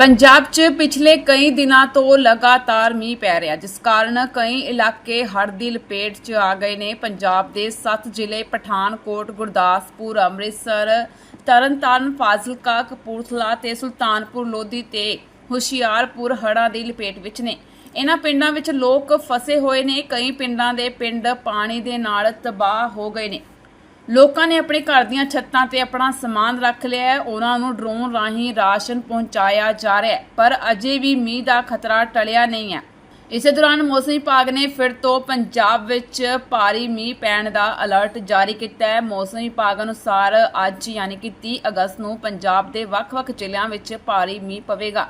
ਪੰਜਾਬ 'ਚ ਪਿਛਲੇ ਕਈ ਦਿਨਾਂ ਤੋਂ ਲਗਾਤਾਰ ਮੀਂਹ ਪੈ ਰਿਹਾ, ਜਿਸ ਕਾਰਨ ਕਈ ਇਲਾਕੇ ਹੜ੍ਹ ਦੀ ਲਪੇਟ 'ਚ ਆ ਗਏ ਨੇ। ਪੰਜਾਬ ਦੇ 7 ਜ਼ਿਲ੍ਹੇ ਪਠਾਨਕੋਟ, ਗੁਰਦਾਸਪੁਰ, ਅੰਮ੍ਰਿਤਸਰ, ਤਰਨਤਾਰਨ, ਫਾਜ਼ਿਲਕਾ, ਕਪੂਰਥਲਾ ਤੇ ਸੁਲਤਾਨਪੁਰ, ਲੋਧੀ ਤੇ ਹੁਸ਼ਿਆਰਪੁਰ ਹੜ੍ਹਾਂ ਦੀ ਲਪੇਟ ਵਿੱਚ ਨੇ। ਇਹਨਾਂ ਪਿੰਡਾਂ ਵਿੱਚ ਲੋਕ ਫਸੇ ਹੋਏ ਨੇ। ਕਈ ਪਿੰਡਾਂ ਦੇ ਪਿੰਡ ਪਾਣੀ ਦੇ ਨਾਲ ਤਬਾਹ ਹੋ ਗਏ ਨੇ। ਲੋਕਾਂ ਨੇ ਆਪਣੇ ਘਰ ਦੀਆਂ ਛੱਤਾਂ ਤੇ ਆਪਣਾ ਸਮਾਨ ਰੱਖ ਲਿਆ ਹੈ। ਉਹਨਾਂ ਨੂੰ ਡਰੋਨ ਰਾਹੀਂ ਰਾਸ਼ਨ ਪਹੁੰਚਾਇਆ ਜਾ ਰਿਹਾ ਹੈ, ਪਰ ਅਜੇ ਵੀ ਮੀਂਹ ਦਾ ਖਤਰਾ ਟਲਿਆ ਨਹੀਂ ਹੈ। ਇਸੇ ਦੌਰਾਨ ਮੌਸਮ ਵਿਭਾਗ ਨੇ ਫਿਰ ਤੋਂ ਪੰਜਾਬ ਵਿੱਚ ਭਾਰੀ ਮੀਂਹ ਪੈਣ ਦਾ ਅਲਰਟ ਜਾਰੀ ਕੀਤਾ ਹੈ। ਮੌਸਮ ਵਿਭਾਗ ਅਨੁਸਾਰ ਅੱਜ ਯਾਨੀ ਕਿ 30 ਅਗਸਤ ਨੂੰ ਪੰਜਾਬ ਦੇ ਵੱਖ-ਵੱਖ ਜ਼ਿਲ੍ਹਿਆਂ ਵਿੱਚ ਭਾਰੀ ਮੀਂਹ ਪਵੇਗਾ।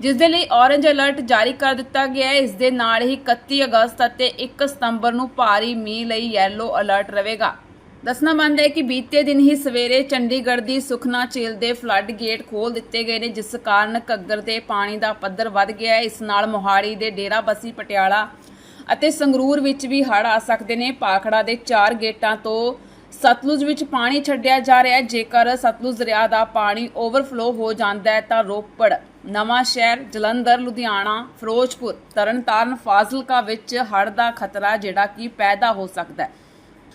ਜਿਸ ਦੇ ਲਈ ਔਰੰਜ ਅਲਰਟ ਜਾਰੀ ਕਰ ਦਿੱਤਾ ਗਿਆ ਹੈ। ਇਸ ਦੇ ਨਾਲ ਹੀ 31 ਅਗਸਤ ਅਤੇ 1 ਸਤੰਬਰ ਨੂੰ ਭਾਰੀ ਮੀਂਹ ਲਈ ਯੈਲੋ ਅਲਰਟ ਰਹੇਗਾ। ਦੱਸਣਾ ਬੰਦ ਹੈ ਕਿ ਬੀਤੇ ਦਿਨ ਹੀ ਸਵੇਰੇ ਚੰਡੀਗੜ੍ਹ ਦੀ ਸੁਖਨਾ ਝੀਲ ਦੇ ਫਲੱਡ ਗੇਟ ਖੋਲ ਦਿੱਤੇ ਗਏ ਨੇ, ਜਿਸ ਕਾਰਨ ਘੱਗਰ ਦੇ ਪਾਣੀ ਦਾ ਪੱਧਰ ਵੱਧ ਗਿਆ ਹੈ। ਇਸ ਨਾਲ ਮੋਹਾਲੀ ਦੇ ਡੇਰਾਬੱਸੀ ਪਟਿਆਲਾ ਅਤੇ ਸੰਗਰੂਰ ਵਿੱਚ ਵੀ ਹੜ੍ਹ ਆ ਸਕਦੇ ਨੇ। ਪਾਖੜਾ ਦੇ ਚਾਰ ਗੇਟਾਂ ਤੋਂ ਸਤਲੁਜ ਵਿੱਚ ਪਾਣੀ ਛੱਡਿਆ ਜਾ ਰਿਹਾ ਹੈ। ਜੇਕਰ ਸਤਲੁਜ ਦਰਿਆ ਦਾ ਪਾਣੀ ਓਵਰਫਲੋ ਹੋ ਜਾਂਦਾ ਹੈ, ਤਾਂ ਰੋਪੜ, ਨਵਾਂ ਸ਼ਹਿਰ, ਜਲੰਧਰ, ਲੁਧਿਆਣਾ, ਫਿਰੋਜ਼ਪੁਰ, ਤਰਨਤਾਰਨ, ਫਾਜ਼ਿਲਕਾ ਵਿੱਚ ਹੜ੍ਹ ਦਾ ਖਤਰਾ ਜਿਹੜਾ ਕਿ ਪੈਦਾ ਹੋ ਸਕਦਾ ਹੈ।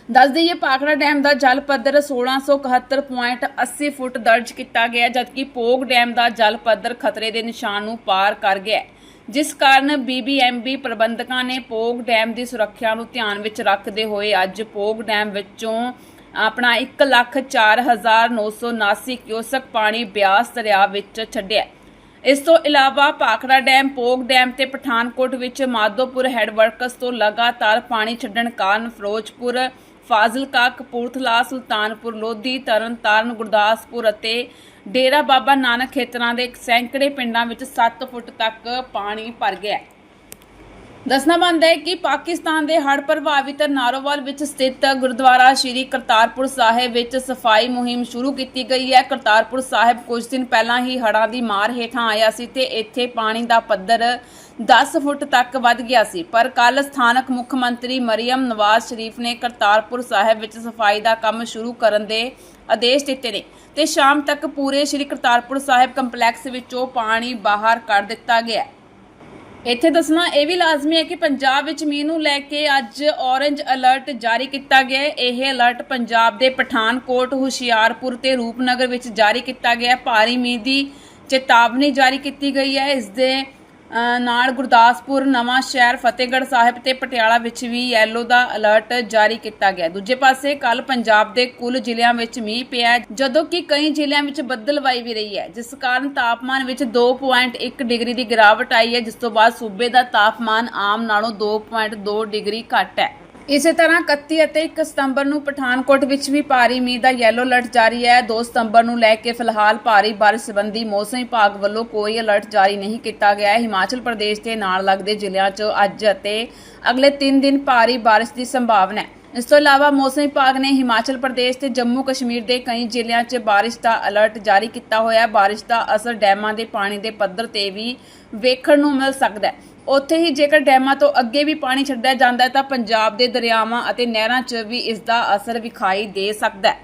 ਦੱਸ ਦਈਏ ਪਾਖੜਾ ਡੈਮ ਦਾ ਜਲ ਪੱਧਰ 1671.80 ਫੁੱਟ ਦਰਜ ਕੀਤਾ ਗਿਆ ਜਦਕਿ ਪੋਗ ਡੈਮ ਦਾ ਜਲ ਪੱਧਰ ਖਤਰੇ ਦੇ ਨਿਸ਼ਾਨ ਨੂੰ ਪਾਰ ਕਰ ਗਿਆ ਜਿਸ ਕਾਰਨ ਬੀਬੀਐਮਬੀ ਪ੍ਰਬੰਧਕਾਂ ਨੇ ਪੋਗ ਡੈਮ ਦੀ ਸੁਰੱਖਿਆ ਨੂੰ ਧਿਆਨ ਵਿੱਚ ਰੱਖਦੇ ਹੋਏ ਅੱਜ ਪੋਗ ਡੈਮ ਵਿੱਚੋਂ ਆਪਣਾ 104979 ਕਿਊਸਕ ਪਾਣੀ ਬਿਆਸ ਦਰਿਆ ਵਿੱਚ ਛੱਡਿਆ ਇਸ ਤੋਂ ਇਲਾਵਾ ਪਾਖੜਾ ਡੈਮ ਪੋਗ ਡੈਮ ਤੇ ਪਠਾਨਕੋਟ ਵਿੱਚ ਮਾਧੋਪੁਰ ਹੈਡਵਰਕਸ ਤੋਂ ਲਗਾਤਾਰ ਪਾਣੀ ਛੱਡਣ ਕਾਰਨ ਫਿਰੋਜ਼ਪੁਰ ਫਾਜ਼ਿਲਕਾ, ਕਪੂਰਥਲਾ, ਸੁਲਤਾਨਪੁਰ, ਲੋਧੀ, ਤਰਨਤਾਰਨ, ਗੁਰਦਾਸਪੁਰ ਅਤੇ ਡੇਰਾ ਬਾਬਾ ਨਾਨਕ ਖੇਤਰਾਂ ਦੇ ਸੈਂਕੜੇ ਪਿੰਡਾਂ ਵਿੱਚ 7 ਫੁੱਟ ਤੱਕ ਪਾਣੀ ਭਰ ਗਿਆ ਦੱਸਣਾ ਬੰਦ ਹੈ ਕਿ ਪਾਕਿਸਤਾਨ ਦੇ ਹੜ੍ਹ ਪ੍ਰਭਾਵਿਤ ਨਾਰੋਵਾਲ ਵਿੱਚ ਸਥਿਤ ਗੁਰਦੁਆਰਾ ਸ਼੍ਰੀ ਕਰਤਾਰਪੁਰ ਸਾਹਿਬ ਵਿੱਚ ਸਫ਼ਾਈ ਮੁਹਿੰਮ ਸ਼ੁਰੂ ਕੀਤੀ ਗਈ ਹੈ। ਕਰਤਾਰਪੁਰ ਸਾਹਿਬ ਕੁਝ ਦਿਨ ਪਹਿਲਾਂ ਹੀ ਹੜ੍ਹਾਂ ਦੀ ਮਾਰ ਹੇਠਾਂ ਆਇਆ ਸੀ ਤੇ ਇੱਥੇ ਪਾਣੀ ਦਾ ਪੱਧਰ 10 ਫੁੱਟ ਤੱਕ ਵੱਧ ਗਿਆ ਸੀ। ਪਰ ਕੱਲ ਸਥਾਨਕ ਮੁੱਖ ਮੰਤਰੀ ਮਰੀਮ ਨਵਾਜ਼ ਸ਼ਰੀਫ ਨੇ ਕਰਤਾਰਪੁਰ ਸਾਹਿਬ ਵਿੱਚ ਸਫ਼ਾਈ ਦਾ ਕੰਮ ਸ਼ੁਰੂ ਕਰਨ ਦੇ ਆਦੇਸ਼ ਦਿੱਤੇ ਨੇ ਤੇ ਸ਼ਾਮ ਤੱਕ ਪੂਰੇ ਸ਼੍ਰੀ ਕਰਤਾਰਪੁਰ ਸਾਹਿਬ ਕੰਪਲੈਕਸ ਵਿੱਚੋਂ ਪਾਣੀ ਬਾਹਰ ਕੱਢ ਦਿੱਤਾ ਗਿਆ ਇੱਥੇ ਦੱਸਣਾ, ਇਹ ਵੀ ਲਾਜ਼ਮੀ ਹੈ ਕਿ ਪੰਜਾਬ ਵਿੱਚ ਮੀਂਹ ਨੂੰ ਲੈ ਕੇ ਅੱਜ ਔਰੰਜ ਅਲਰਟ ਜਾਰੀ ਕੀਤਾ ਗਿਆ ਹੈ। ਇਹ ਅਲਰਟ ਪੰਜਾਬ ਦੇ ਪਠਾਨਕੋਟ, ਹੁਸ਼ਿਆਰਪੁਰ ਤੇ ਰੂਪਨਗਰ ਵਿੱਚ ਜਾਰੀ ਕੀਤਾ ਗਿਆ ਹੈ। ਭਾਰੀ ਮੀਂਹ ਦੀ ਚੇਤਾਵਨੀ ਜਾਰੀ ਕੀਤੀ ਗਈ ਹੈ। ਇਸ ਦੇ ਨਾਲ ਗੁਰਦਾਸਪੁਰ ਨਵਾਂ ਸ਼ਹਿਰ ਫਤਿਹਗੜ੍ਹ ਸਾਹਿਬ ਤੇ ਪਟਿਆਲਾ ਵਿੱਚ ਵੀ ਯੈਲੋ ਦਾ ਅਲਰਟ ਜਾਰੀ ਕੀਤਾ ਗਿਆ। ਦੂਜੇ ਪਾਸੇ ਕੱਲ ਪੰਜਾਬ ਦੇ ਕੁੱਲ ਜ਼ਿਲ੍ਹਿਆਂ ਵਿੱਚ ਮੀਂਹ ਪਿਆ ਜਦੋਂ ਕਿ ਕਈ ਜ਼ਿਲ੍ਹਿਆਂ ਵਿੱਚ ਬੱਦਲਵਾਈ ਵੀ ਰਹੀ ਹੈ। ਜਿਸ ਕਾਰਨ ਤਾਪਮਾਨ ਵਿੱਚ 2.1 ਡਿਗਰੀ ਦੀ ਗਿਰਾਵਟ ਆਈ ਹੈ, ਜਿਸ ਤੋਂ ਬਾਅਦ ਸੂਬੇ ਦਾ ਤਾਪਮਾਨ ਆਮ ਨਾਲੋਂ 2.2 ਡਿਗਰੀ ਘੱਟ ਹੈ। ਇਸੇ ਤਰ੍ਹਾਂ 31 ਅਤੇ 1 ਸਤੰਬਰ ਨੂੰ ਪਠਾਨਕੋਟ ਵਿੱਚ ਵੀ ਭਾਰੀ ਮੀਂਹ ਦਾ ਯੈਲੋ ਅਲਰਟ ਜਾਰੀ ਹੈ। 2 ਸਤੰਬਰ ਨੂੰ ਲੈ ਕੇ ਫਿਲਹਾਲ ਭਾਰੀ ਬਾਰਿਸ਼ ਸੰਬੰਧੀ ਮੌਸਮ ਵਿਭਾਗ ਵੱਲੋਂ ਕੋਈ ਅਲਰਟ ਜਾਰੀ ਨਹੀਂ ਕੀਤਾ ਗਿਆ ਹੈ। ਹਿਮਾਚਲ ਪ੍ਰਦੇਸ਼ ਦੇ ਨਾਲ ਲੱਗਦੇ ਜ਼ਿਲ੍ਹਿਆਂ 'ਚ ਅੱਜ ਅਤੇ ਅਗਲੇ 3 ਦਿਨ ਭਾਰੀ ਬਾਰਿਸ਼ ਦੀ ਸੰਭਾਵਨਾ ਹੈ। ਇਸ ਤੋਂ ਇਲਾਵਾ ਮੌਸਮ ਵਿਭਾਗ ਨੇ ਹਿਮਾਚਲ ਪ੍ਰਦੇਸ਼ ਤੇ ਜੰਮੂ ਕਸ਼ਮੀਰ ਦੇ ਕਈ ਜ਼ਿਲ੍ਹਿਆਂ 'ਚ ਬਾਰਿਸ਼ ਦਾ ਅਲਰਟ ਜਾਰੀ ਕੀਤਾ ਹੋਇਆ ਹੈ। ਬਾਰਿਸ਼ ਦਾ ਅਸਰ ਡੈਮਾਂ ਦੇ ਪਾਣੀ ਦੇ ਪੱਧਰ ਤੇ ਵੀ ਵੇਖਣ ਨੂੰ ਮਿਲ ਸਕਦਾ ਹੈ। ਉੱਥੇ ਹੀ ਜੇਕਰ ਡੈਮਾਂ ਤੋਂ ਅੱਗੇ ਵੀ ਪਾਣੀ ਛੱਡਿਆ ਜਾਂਦਾ ਹੈ ਤਾਂ ਪੰਜਾਬ ਦੇ ਦਰਿਆਵਾਂ ਅਤੇ ਨਹਿਰਾਂ 'ਚ ਵੀ ਇਸ ਦਾ ਅਸਰ ਵਿਖਾਈ ਦੇ ਸਕਦਾ ਹੈ।